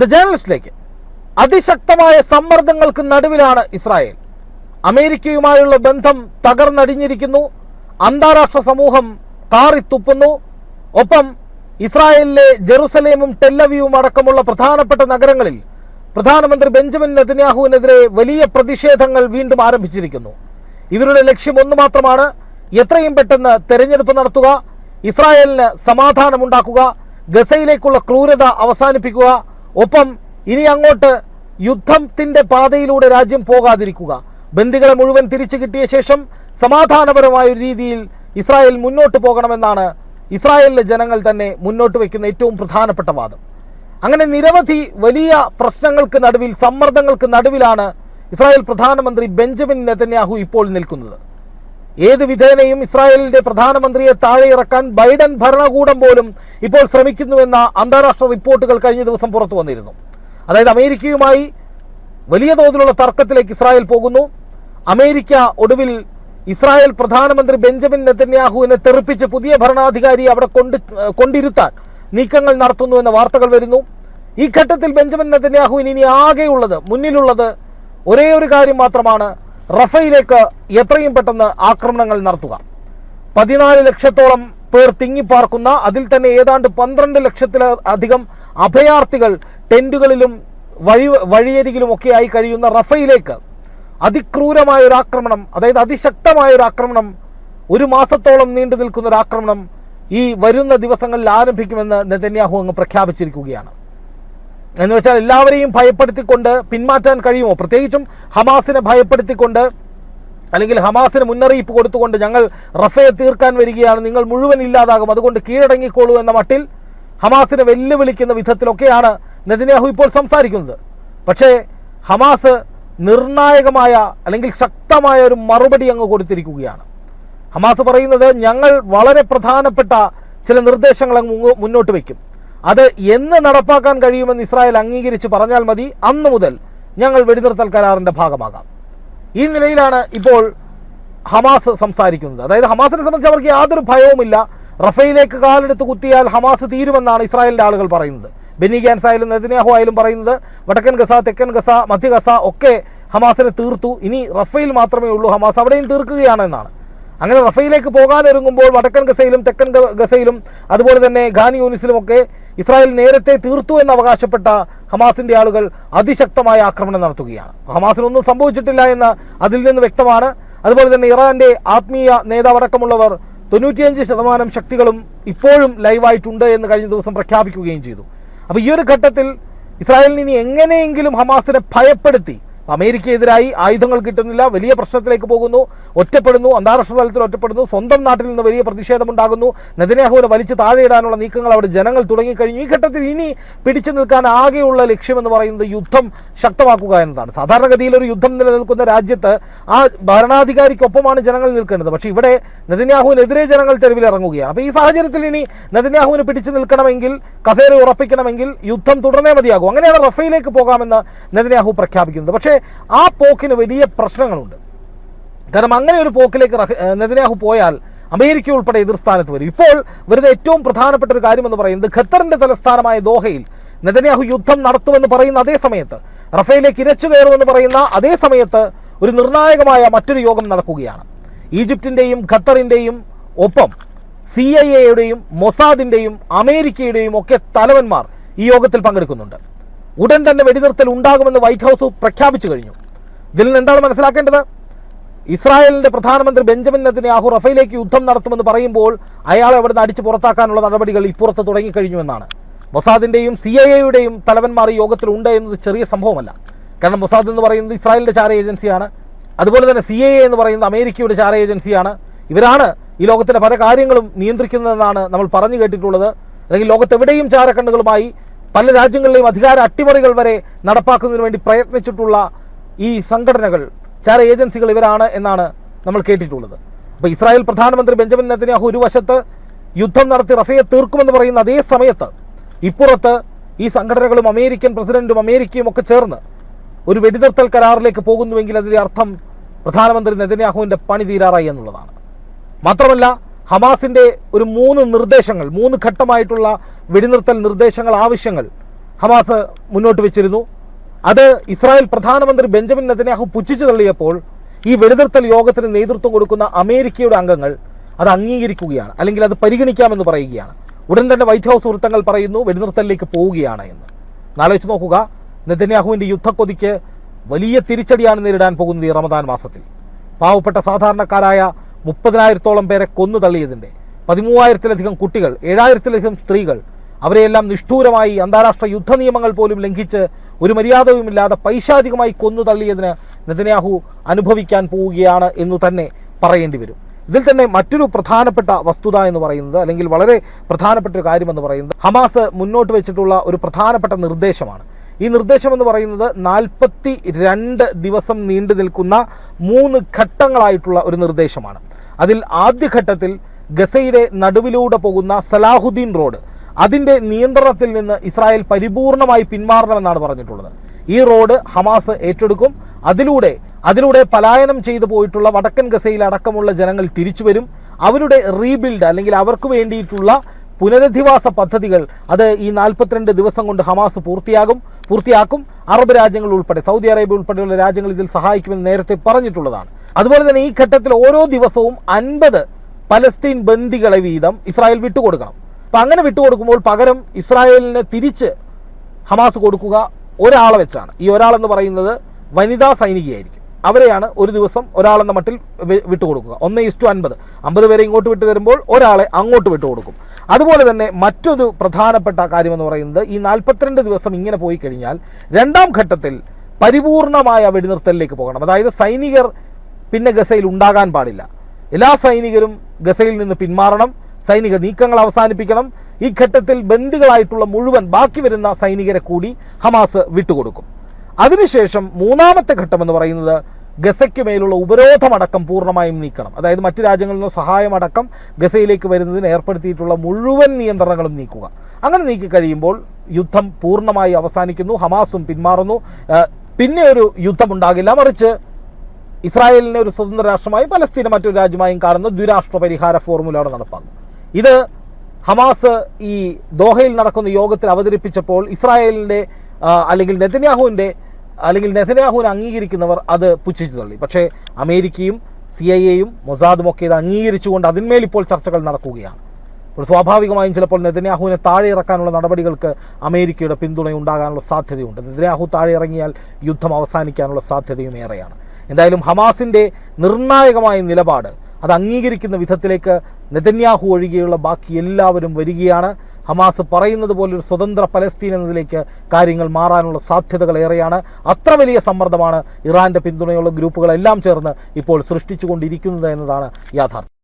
The ജേർണലിസ്റ്റിലേക്ക് അതിശക്തമായ സമ്മർദ്ദങ്ങൾക്ക് നടുവിലാണ് Israel. അമേരിക്കയുമായുള്ള ബന്ധം തകർന്നടിഞ്ഞിരിക്കുന്നു. അന്താരാഷ്ട്ര സമൂഹം കാറിത്തുപ്പുന്നു. ഒപ്പം ഇസ്രായേലിലെ ജെറുസലേമും ടെല്ലവിയും അടക്കമുള്ള പ്രധാനപ്പെട്ട നഗരങ്ങളിൽ പ്രധാനമന്ത്രി ബെഞ്ചമിൻ നെതന്യാഹുവിനെതിരെ വലിയ പ്രതിഷേധങ്ങൾ വീണ്ടും ആരംഭിച്ചിരിക്കുന്നു. ഇവരുടെ ലക്ഷ്യം ഒന്ന് മാത്രമാണ് എത്രയും പെട്ടെന്ന് തെരഞ്ഞെടുപ്പ് നടത്തുക ഇസ്രായേലിന് സമാധാനമുണ്ടാക്കുക ഗസയിലേക്കുള്ള ക്രൂരത അവസാനിപ്പിക്കുക ഒപ്പം ഇനി അങ്ങോട്ട് യുദ്ധത്തിന്റെ പാതയിലൂടെ രാജ്യം പോകാതിരിക്കുക. ബന്ദികളെ മുഴുവൻ തിരിച്ചു കിട്ടിയ ശേഷം സമാധാനപരമായ ഒരു രീതിയിൽ ഇസ്രായേൽ മുന്നോട്ട് പോകണമെന്നാണ് ഇസ്രായേലിലെ ജനങ്ങൾ തന്നെ മുന്നോട്ട് വയ്ക്കുന്ന ഏറ്റവും പ്രധാനപ്പെട്ട വാദം. അങ്ങനെ നിരവധി വലിയ പ്രശ്നങ്ങൾക്ക് നടുവിൽ സമ്മർദ്ദങ്ങൾക്ക് നടുവിലാണ് ഇസ്രായേൽ പ്രധാനമന്ത്രി ബെഞ്ചമിൻ നെതന്യാഹു ഇപ്പോൾ നിൽക്കുന്നത്. ഏത് വിധേനയും ഇസ്രായേലിന്റെ പ്രധാനമന്ത്രിയെ താഴെ ഇറക്കാൻ ബൈഡൻ ഭരണകൂടം പോലും ഇപ്പോൾ ശ്രമിക്കുന്നുവെന്ന അന്താരാഷ്ട്ര റിപ്പോർട്ടുകൾ കഴിഞ്ഞ ദിവസം പുറത്തു വന്നിരുന്നു. അതായത് അമേരിക്കയുമായി വലിയ തോതിലുള്ള തർക്കത്തിലേക്ക് ഇസ്രായേൽ പോകുന്നു. അമേരിക്ക ഒടുവിൽ ഇസ്രായേൽ പ്രധാനമന്ത്രി ബെഞ്ചമിൻ നെതന്യാഹുവിനെ തെറിപ്പിച്ച് പുതിയ ഭരണാധികാരിയെ അവിടെ കൊണ്ട് കൊണ്ടിരുത്താൻ നീക്കങ്ങൾ നടത്തുന്നു എന്ന വാർത്തകൾ വരുന്നു. ഈ ഘട്ടത്തിൽ ബെഞ്ചമിൻ നെതന്യാഹുവിന് ഇനി ആകെയുള്ളത് മുന്നിലുള്ളത് ഒരേ ഒരു കാര്യം മാത്രമാണ് റഫയിലേക്ക് എത്രയും പെട്ടെന്ന് ആക്രമണങ്ങൾ നടത്തുക. പതിനാല് ലക്ഷത്തോളം പേർ തിങ്ങിപ്പാർക്കുന്ന അതിൽ തന്നെ ഏതാണ്ട് പന്ത്രണ്ട് ലക്ഷത്തിലധികം അഭയാർത്ഥികൾ ടെന്റുകളിലും വഴി വഴിയരികിലും ആയി കഴിയുന്ന റഫയിലേക്ക് അതിക്രൂരമായ ഒരു ആക്രമണം അതായത് അതിശക്തമായ ഒരു ആക്രമണം ഒരു മാസത്തോളം നീണ്ടു നിൽക്കുന്ന ഒരു ആക്രമണം ഈ വരുന്ന ദിവസങ്ങളിൽ ആരംഭിക്കുമെന്ന് നെതന്യാഹു അങ്ങ് പ്രഖ്യാപിച്ചിരിക്കുകയാണ്. എന്ന് വെച്ചാൽ എല്ലാവരെയും ഭയപ്പെടുത്തിക്കൊണ്ട് പിന്മാറ്റാൻ കഴിയുമോ? പ്രത്യേകിച്ചും ഹമാസിനെ ഭയപ്പെടുത്തിക്കൊണ്ട് അല്ലെങ്കിൽ ഹമാസിന് മുന്നറിയിപ്പ് കൊടുത്തുകൊണ്ട് ഞങ്ങൾ റഫയെ തീർക്കാൻ വരികയാണ് നിങ്ങൾ മുഴുവൻ ഇല്ലാതാകും അതുകൊണ്ട് കീഴടങ്ങിക്കോളൂ എന്ന മട്ടിൽ ഹമാസിനെ വെല്ലുവിളിക്കുന്ന വിധത്തിലൊക്കെയാണ് നെതിനാഹു ഇപ്പോൾ സംസാരിക്കുന്നത്. പക്ഷേ ഹമാസ് നിർണായകമായ അല്ലെങ്കിൽ ശക്തമായ ഒരു മറുപടി അങ്ങ് കൊടുത്തിരിക്കുകയാണ്. ഹമാസ് പറയുന്നത് ഞങ്ങൾ വളരെ പ്രധാനപ്പെട്ട ചില നിർദ്ദേശങ്ങൾ അങ്ങ് മുന്നോട്ട് വയ്ക്കും. അത് എന്ന് നടപ്പാക്കാൻ കഴിയുമെന്ന് ഇസ്രായേൽ അംഗീകരിച്ച് പറഞ്ഞാൽ മതി. അന്ന് മുതൽ ഞങ്ങൾ വെടിനിർത്തൽ കരാറിന്റെ ഭാഗമാകാം. ഈ നിലയിലാണ് ഇപ്പോൾ ഹമാസ് സംസാരിക്കുന്നത്. അതായത് ഹമാസിനെ സംബന്ധിച്ച് അവർക്ക് യാതൊരു ഭയവുമില്ല. റഫയിലേക്ക് കാലെടുത്ത് കുത്തിയാൽ ഹമാസ് തീരുമെന്നാണ് ഇസ്രായേലിന്റെ ആളുകൾ പറയുന്നത്. ബെന്നി ഗാൻസ് ആയാലും നെതന്യാഹു ആയാലും പറയുന്നത് വടക്കൻ ഗസ തെക്കൻ ഗസ മധ്യ ഗസ ഒക്കെ ഹമാസിനെ തീർത്തു. ഇനി റഫയിൽ മാത്രമേ ഉള്ളൂ. ഹമാസ് അവിടെയും തീർക്കുകയാണ് എന്നാണ്. അങ്ങനെ റഫയിലേക്ക് പോകാനൊരുങ്ങുമ്പോൾ വടക്കൻ ഗസയിലും തെക്കൻ ഗസയിലും അതുപോലെ തന്നെ ഖാൻ യൂണിസിലുമൊക്കെ ഇസ്രായേൽ നേരത്തെ തീർത്തു എന്ന് അവകാശപ്പെട്ട ഹമാസിന്റെ ആളുകൾ അതിശക്തമായ ആക്രമണം നടത്തുകയാണ്. ഹമാസിനൊന്നും സംഭവിച്ചിട്ടില്ല എന്ന് അതിൽ നിന്ന് വ്യക്തമാണ്. അതുപോലെ തന്നെ ഇറാന്റെ ആത്മീയ നേതാവടക്കമുള്ളവർ തൊണ്ണൂറ്റിയഞ്ച് ശതമാനം ശക്തികളും ഇപ്പോഴും ലൈവായിട്ടുണ്ട് എന്ന് കഴിഞ്ഞ ദിവസം പ്രഖ്യാപിക്കുകയും ചെയ്തു. അപ്പോൾ ഈ ഒരു ഘട്ടത്തിൽ ഇസ്രായേലിന് ഇനി എങ്ങനെയെങ്കിലും ഹമാസിനെ ഭയപ്പെടുത്തി അമേരിക്കയെതിരായി ആയുധങ്ങൾ കിട്ടുന്നില്ല വലിയ പ്രശ്നത്തിലേക്ക് പോകുന്നു ഒറ്റപ്പെടുന്നു അന്താരാഷ്ട്ര തലത്തിൽ ഒറ്റപ്പെടുന്നു സ്വന്തം നാട്ടിൽ നിന്ന് വലിയ പ്രതിഷേധമുണ്ടാകുന്നു. നെതന്യാഹുവിനെ വലിച്ചു താഴെയിടാനുള്ള നീക്കങ്ങൾ അവിടെ ജനങ്ങൾ തുടങ്ങിക്കഴിഞ്ഞു. ഈ ഘട്ടത്തിൽ ഇനി പിടിച്ചു നിൽക്കാൻ ആകെയുള്ള ലക്ഷ്യമെന്ന് പറയുന്നത് യുദ്ധം ശക്തമാക്കുക എന്നതാണ്. സാധാരണഗതിയിൽ ഒരു യുദ്ധം നിലനിൽക്കുന്ന രാജ്യത്ത് ആ ഭരണാധികാരിക്കൊപ്പമാണ് ജനങ്ങൾ നിൽക്കേണ്ടത്. പക്ഷേ ഇവിടെ നെതന്യാഹുവിനെതിരെ ജനങ്ങൾ തെരുവിലിറങ്ങുകയാണ്. അപ്പോൾ ഈ സാഹചര്യത്തിൽ ഇനി നെതന്യാഹുവിനെ പിടിച്ചു നിൽക്കണമെങ്കിൽ കസേര ഉറപ്പിക്കണമെങ്കിൽ യുദ്ധം തുടർന്നേ മതിയാകും. അങ്ങനെയാണ് റഫയിലേക്ക് പോകാമെന്ന് നെതന്യാഹു പ്രഖ്യാപിക്കുന്നത്. പക്ഷേ ആ പോക്കിന് വലിയ പ്രശ്നങ്ങളുണ്ട്. കാരണം അങ്ങനെ ഒരു പോക്കിലേക്ക് നെതന്യാഹു പോയാൽ അമേരിക്ക ഉൾപ്പെടെ എതിർസ്ഥാനത്ത് വരും. ഇപ്പോൾ വരുന്ന ഏറ്റവും പ്രധാനപ്പെട്ട ഒരു കാര്യം എന്ന് പറയുന്നത് ഖത്തറിന്റെ തലസ്ഥാനമായ ദോഹയിൽ നെതന്യാഹു യുദ്ധം നടത്തുമെന്ന് പറയുന്ന അതേ സമയത്ത് റഫേലേക്ക് ഇരച്ചു കയറുമെന്ന് പറയുന്ന അതേ സമയത്ത് ഒരു നിർണായകമായ മറ്റൊരു യോഗം നടക്കുകയാണ്. ഈജിപ്തിന്റെയും ഖത്തറിന്റെയും ഒപ്പം സി ഐ എയുടെയും മൊസാദിന്റെയും അമേരിക്കയുടെയും ഒക്കെ തലവന്മാർ ഈ യോഗത്തിൽ പങ്കെടുക്കുന്നുണ്ട്. ഉടൻ തന്നെ വെടിനിർത്തൽ ഉണ്ടാകുമെന്ന് വൈറ്റ് ഹൗസ് പ്രഖ്യാപിച്ചു കഴിഞ്ഞു. ഇതിൽ നിന്ന് എന്താണ് മനസ്സിലാക്കേണ്ടത്? ഇസ്രായേലിന്റെ പ്രധാനമന്ത്രി ബെഞ്ചമിൻ നെതന്യാഹു റഫയിലേക്ക് യുദ്ധം നടത്തുമെന്ന് പറയുമ്പോൾ അയാളെ അവിടുന്ന് അടിച്ചു പുറത്താക്കാനുള്ള നടപടികൾ ഇപ്പുറത്ത് തുടങ്ങിക്കഴിഞ്ഞു എന്നാണ്. മൊസാദിന്റെയും സി ഐ എയുടെയും തലവന്മാർ യോഗത്തിലുണ്ട് എന്നത് ചെറിയ സംഭവമല്ല. കാരണം മൊസാദ് എന്ന് പറയുന്നത് ഇസ്രായേലിന്റെ ചാര ഏജൻസിയാണ്. അതുപോലെ തന്നെ സി ഐ എ എന്ന് പറയുന്നത് അമേരിക്കയുടെ ചാര ഏജൻസിയാണ്. ഇവരാണ് ഈ ലോകത്തിന്റെ പല കാര്യങ്ങളും നിയന്ത്രിക്കുന്നതെന്നാണ് നമ്മൾ പറഞ്ഞു കേട്ടിട്ടുള്ളത്. അല്ലെങ്കിൽ ലോകത്തെവിടെയും ചാരക്കണ്ണുകളുമായി പല രാജ്യങ്ങളിലെയും അധികാര അട്ടിമറികൾ വരെ നടപ്പാക്കുന്നതിന് വേണ്ടി പ്രയത്നിച്ചിട്ടുള്ള ഈ സംഘടനകൾ ചാര ഏജൻസികൾ ഇവരാണ് എന്നാണ് നമ്മൾ കേട്ടിട്ടുള്ളത്. അപ്പോൾ ഇസ്രായേൽ പ്രധാനമന്ത്രി ബെഞ്ചമിൻ നെതന്യാഹു ഒരു വശത്ത് യുദ്ധം നടത്തി റഫയെ തീർക്കുമെന്ന് പറയുന്ന അതേ സമയത്ത് ഇപ്പുറത്ത് ഈ സംഘടനകളും അമേരിക്കൻ പ്രസിഡന്റും അമേരിക്കയും ഒക്കെ ചേർന്ന് ഒരു വെടിനിർത്തൽ കരാറിലേക്ക് പോകുന്നുവെങ്കിൽ അതിന്റെ അർത്ഥം പ്രധാനമന്ത്രി നെതന്യാഹുവിന്റെ പണി തീരാറായി എന്നുള്ളതാണ്. മാത്രമല്ല ഹമാസിന്റെ ഒരു മൂന്ന് നിർദ്ദേശങ്ങൾ മൂന്ന് ഘട്ടമായിട്ടുള്ള വെടിനിർത്തൽ നിർദ്ദേശങ്ങൾ ആവശ്യങ്ങൾ ഹമാസ് മുന്നോട്ട് വെച്ചിരുന്നു. അത് ഇസ്രായേൽ പ്രധാനമന്ത്രി ബെഞ്ചമിൻ നെതന്യാഹു പുച്ഛിച്ചു തള്ളിയപ്പോൾ ഈ വെടിനിർത്തൽ യോഗത്തിന് നേതൃത്വം കൊടുക്കുന്ന അമേരിക്കയുടെ അംഗങ്ങൾ അത് അംഗീകരിക്കുകയാണ് അല്ലെങ്കിൽ അത് പരിഗണിക്കാമെന്ന് പറയുകയാണ്. ഉടൻ തന്നെ വൈറ്റ് ഹൗസ് വൃത്തങ്ങൾ പറയുന്നു വെടിനിർത്തലിലേക്ക് പോവുകയാണ് എന്ന്. ആലോചിച്ച് നോക്കുക നെതന്യാഹുവിന്റെ യുദ്ധക്കൊതിക്ക് വലിയ തിരിച്ചടിയാണ് നേരിടാൻ പോകുന്നത് ഈ റമദാൻ മാസത്തിൽ. പാവപ്പെട്ട സാധാരണക്കാരായ മുപ്പതിനായിരത്തോളം പേരെ കൊന്നു തള്ളിയതിന്റെ പതിമൂവായിരത്തിലധികം കുട്ടികൾ ഏഴായിരത്തിലധികം സ്ത്രീകൾ. അവരെയെല്ലാം നിഷ്ഠൂരമായി അന്താരാഷ്ട്ര യുദ്ധ നിയമങ്ങൾ പോലും ലംഘിച്ച് ഒരു മര്യാദയുമില്ലാതെ പൈശാചികമായി കൊന്നു തള്ളിയതിന് നെതന്യാഹു അനുഭവിക്കാൻ പോവുകയാണ് എന്നു തന്നെ പറയേണ്ടി വരും. ഇതിൽ തന്നെ മറ്റൊരു പ്രധാനപ്പെട്ട വസ്തുത എന്ന് പറയുന്നത് അല്ലെങ്കിൽ വളരെ പ്രധാനപ്പെട്ട ഒരു കാര്യമെന്ന് പറയുന്നത് ഹമാസ് മുന്നോട്ട് വെച്ചിട്ടുള്ള ഒരു പ്രധാനപ്പെട്ട നിർദ്ദേശമാണ്. ഈ നിർദ്ദേശം എന്ന് പറയുന്നത് നാൽപ്പത്തി രണ്ട് ദിവസം നീണ്ടു നിൽക്കുന്ന മൂന്ന് ഘട്ടങ്ങളായിട്ടുള്ള ഒരു നിർദ്ദേശമാണ്. അതിൽ ആദ്യഘട്ടത്തിൽ ഗസയുടെ നടുവിലൂടെ പോകുന്ന സലാഹുദ്ദീൻ റോഡ്. അതിന്റെ നിയന്ത്രണത്തിൽ നിന്ന് ഇസ്രായേൽ പരിപൂർണമായി പിന്മാറണമെന്നാണ് പറഞ്ഞിട്ടുള്ളത്. ഈ റോഡ് ഹമാസ് ഏറ്റെടുക്കും. അതിലൂടെ അതിലൂടെ പലായനം ചെയ്തു പോയിട്ടുള്ള വടക്കൻ ഗസയിൽ അടക്കമുള്ള ജനങ്ങൾ തിരിച്ചു വരും. അവരുടെ റീബിൽഡ് അല്ലെങ്കിൽ അവർക്ക് വേണ്ടിയിട്ടുള്ള പുനരധിവാസ പദ്ധതികൾ അത് ഈ നാൽപ്പത്തിരണ്ട് ദിവസം കൊണ്ട് ഹമാസ് പൂർത്തിയാകും പൂർത്തിയാക്കും. അറബ് രാജ്യങ്ങൾ ഉൾപ്പെടെ സൗദി അറേബ്യ ഉൾപ്പെടെയുള്ള രാജ്യങ്ങൾ ഇതിൽ സഹായിക്കുമെന്ന് നേരത്തെ പറഞ്ഞിട്ടുള്ളതാണ്. അതുപോലെ തന്നെ ഈ ഘട്ടത്തിൽ ഓരോ ദിവസവും അൻപത് പലസ്തീൻ ബന്ദികളെ വീതം ഇസ്രായേൽ വിട്ടുകൊടുക്കണം. അപ്പം അങ്ങനെ വിട്ടുകൊടുക്കുമ്പോൾ പകരം ഇസ്രായേലിന് തിരിച്ച് ഹമാസ് കൊടുക്കുക ഒരാളെ വെച്ചാണ്. ഈ ഒരാളെന്ന് പറയുന്നത് വനിതാ സൈനികയായിരിക്കും. അവരെയാണ് ഒരു ദിവസം ഒരാളെന്ന മട്ടിൽ വിട്ടുകൊടുക്കുക. ഒന്ന് ഇസ്റ്റു അൻപത്. അമ്പത് പേരെ ഇങ്ങോട്ട് വിട്ടു തരുമ്പോൾ ഒരാളെ അങ്ങോട്ട് വിട്ടുകൊടുക്കും അതുപോലെ തന്നെ മറ്റൊരു പ്രധാനപ്പെട്ട കാര്യമെന്ന് പറയുന്നത് ഈ നാൽപ്പത്തിരണ്ട് ദിവസം ഇങ്ങനെ പോയി കഴിഞ്ഞാൽ രണ്ടാം ഘട്ടത്തിൽ പരിപൂർണമായ വെടിനിർത്തലിലേക്ക് പോകണം. അതായത് സൈനികർ പിന്നെ ഗസയിൽ ഉണ്ടാകാൻ പാടില്ല. എല്ലാ സൈനികരും ഗസയിൽ നിന്ന് പിന്മാറണം സൈനിക നീക്കങ്ങൾ അവസാനിപ്പിക്കണം. ഈ ഘട്ടത്തിൽ ബന്ദികളായിട്ടുള്ള മുഴുവൻ ബാക്കി വരുന്ന സൈനികരെ കൂടി ഹമാസ് വിട്ടുകൊടുക്കും. അതിനുശേഷം മൂന്നാമത്തെ ഘട്ടം എന്ന് പറയുന്നത് ഗസയ്ക്ക് മേലുള്ള ഉപരോധമടക്കം പൂർണമായും നീക്കണം. അതായത് മറ്റു രാജ്യങ്ങളിൽ നിന്ന് സഹായമടക്കം ഗസയിലേക്ക് വരുന്നതിന് ഏർപ്പെടുത്തിയിട്ടുള്ള മുഴുവൻ നിയന്ത്രണങ്ങളും നീക്കുക. അങ്ങനെ നീക്കി കഴിയുമ്പോൾ യുദ്ധം പൂർണമായി അവസാനിക്കുന്നു ഹമാസും പിന്മാറുന്നു. പിന്നെ ഒരു യുദ്ധമുണ്ടാകില്ല. മറിച്ച് ഇസ്രായേലിനെ ഒരു സ്വതന്ത്ര രാഷ്ട്രമായി പലസ്തീനെ മറ്റൊരു രാജ്യമായും കാണുന്ന ദ്വിരാഷ്ട്ര പരിഹാര ഫോർമുല അവിടെ നടപ്പാക്കും ഇത് ഹമാസ് ഈ ദോഹയിൽ നടക്കുന്ന യോഗത്തിൽ അവതരിപ്പിച്ചപ്പോൾ ഇസ്രായേലിന്റെ അല്ലെങ്കിൽ നെതന്യാഹുവിന്റെ അല്ലെങ്കിൽ നെതന്യാഹുവിനെ അംഗീകരിക്കുന്നവർ അത് പുച്ഛിച്ചു തള്ളി. പക്ഷേ അമേരിക്കയും സി ഐ എയും മൊസാദും ഒക്കെ ഇത് അംഗീകരിച്ചുകൊണ്ട് അതിന്മേൽ ഇപ്പോൾ ചർച്ചകൾ നടക്കുകയാണ്. അപ്പോൾ സ്വാഭാവികമായും ചിലപ്പോൾ നെതന്യാഹുവിനെ താഴെ ഇറക്കാനുള്ള നടപടികൾക്ക് അമേരിക്കയുടെ പിന്തുണ ഉണ്ടാകാനുള്ള സാധ്യതയുണ്ട്. നെതന്യാഹു താഴെ ഇറങ്ങിയാൽ യുദ്ധം അവസാനിക്കാനുള്ള സാധ്യതയും ഏറെയാണ്. എന്തായാലും ഹമാസിന്റെ നിർണായകമായ നിലപാട് അത് അംഗീകരിക്കുന്ന വിധത്തിലേക്ക് നെതന്യാഹു ഒഴികെയുള്ള ബാക്കി എല്ലാവരും വരികയാണ്. ഹമാസ് പറയുന്നത് പോലെ ഒരു സ്വതന്ത്ര പലസ്തീൻ എന്നതിലേക്ക് കാര്യങ്ങൾ മാറാനുള്ള സാധ്യതകൾ ഏറെയാണ്. അത്ര വലിയ സമ്മർദ്ദമാണ് ഇറാന്റെ പിന്തുണയുള്ള ഗ്രൂപ്പുകളെല്ലാം ചേർന്ന് ഇപ്പോൾ സൃഷ്ടിച്ചുകൊണ്ടിരിക്കുന്നത് എന്നതാണ് യാഥാർത്ഥ്യം.